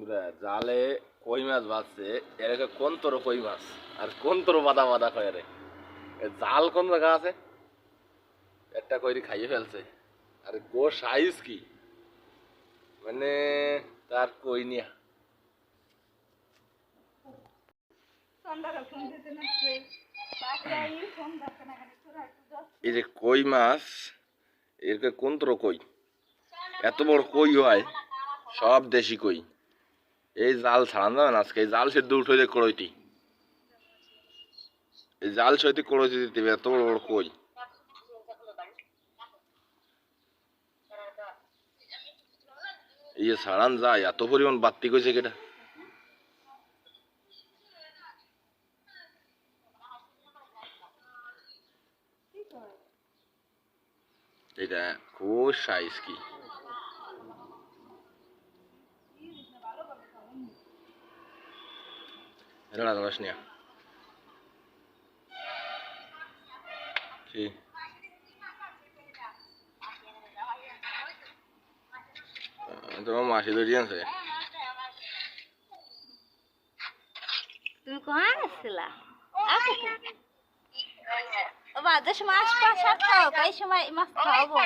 পুরা জালে কই মাছ বাজছে এর কোন তোর কই মাছ? আর কোন তোর বাদা বাদা কয় রে? জাল কোন জায়গা আছে? একটা কইরি খাইয়ে ফেলছে। আর গো সাইজ কি? মানে তার কই নিয়া এই যে কই মাছ এর কোন তোর কই? এত বড় কই হয়? সব দেশি কই। এই জাল ছাড়ান যাবে না আজকে, এই জাল সেদ্ধ উঠে যে কড়ইটি। এই জাল সইতে কড়ইতে দিতে এত বড় বড় কই? এই যে ছাড়ান যায়, এত পরিমাণ বাত্তি কইছে কেটা এটা খুব সাইজ কি। তোমার নিয়া কি আহ, তোমার মাসি ধরি আছে তুমি কোথায় গেছিলা তো যে সময় আসবা সাথে খাও এই সময় মাছ খাওয়াবো